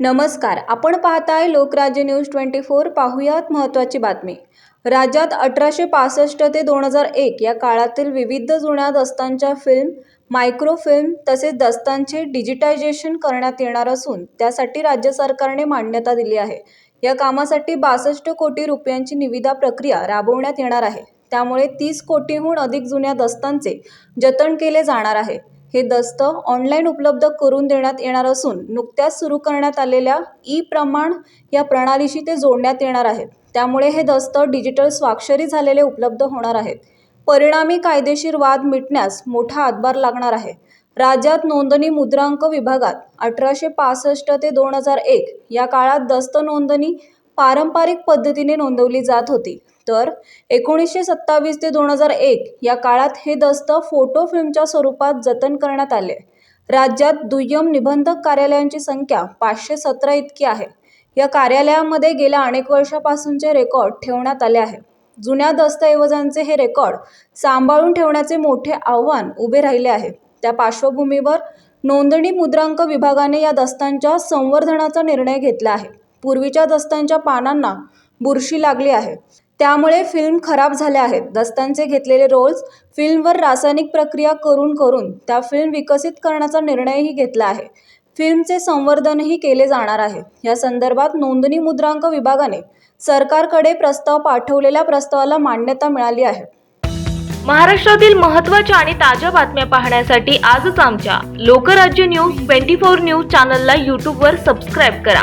नमस्कार आपण पाहताय लोकराज्य न्यूज ट्वेंटी फोर. पाहुयात महत्त्वाची बातमी. राज्यात अठराशे पासष्ट ते दोन हजार एक या काळातील विविध जुन्या दस्तांच्या फिल्म मायक्रोफिल्म तसेच दस्तांचे डिजिटायझेशन करण्यात येणार असून त्यासाठी राज्य सरकारने मान्यता दिली आहे. या कामासाठी बासष्ट कोटी रुपयांची निविदा प्रक्रिया राबवण्यात येणार आहे. त्यामुळे तीस कोटीहून अधिक जुन्या दस्तांचे जतन केले जाणार आहे. हे दस्त ऑनलाईन उपलब्ध करून देण्यात येणार असून नुकत्याच सुरू करण्यात आलेल्या ई प्रमाण या प्रणालीशी ते जोडण्यात येणार आहेत. त्यामुळे हे दस्त डिजिटल स्वाक्षरी झालेले उपलब्ध होणार आहेत. परिणामी कायदेशीर वाद मिटण्यास मोठा हातभार लागणार आहे. राज्यात नोंदणी मुद्रांक विभागात अठराशे पासष्ट ते दोन हजार एक या काळात दस्त नोंदणी पारंपरिक पद्धतीने नोंदवली जात होती. तर एकोणीसशे सत्तावीस ते दोन हजार एक या काळात हे दस्त फोटो फिल्मच्या स्वरूपात जतन करण्यात आले. राज्यात दुय्यम निबंधक कार्यालयांची संख्या पाचशे सतरा इतकी आहे. या कार्यालयामध्ये गेल्या अनेक वर्षापासूनचे रेकॉर्ड ठेवण्यात आले आहे. जुन्या दस्तऐवजांचे हे रेकॉर्ड सांभाळून ठेवण्याचे मोठे आव्हान उभे राहिले आहे. त्या पार्श्वभूमीवर नोंदणी मुद्रांक विभागाने या दस्तांच्या संवर्धनाचा निर्णय घेतला आहे. पूर्वीच्या दस्तांच्या पानांना बुरशी लागली आहे. त्यामुळे फिल्म खराब झाल्या आहेत. दस्तांचे घेतलेले रोल्स फिल्मवर रासायनिक प्रक्रिया करून करून त्या फिल्म विकसित करण्याचा निर्णयही घेतला आहे. फिल्मचे संवर्धनही केले जाणार आहे. या संदर्भात नोंदणी मुद्रांक विभागाने सरकारकडे प्रस्ताव पाठवलेल्या प्रस्तावाला मान्यता मिळाली आहे. महाराष्ट्रातील महत्त्वाच्या आणि ताज्या बातम्या पाहण्यासाठी आजच आमच्या Lokrajya news twenty four news चॅनलला यूट्यूबवर सबस्क्राईब करा.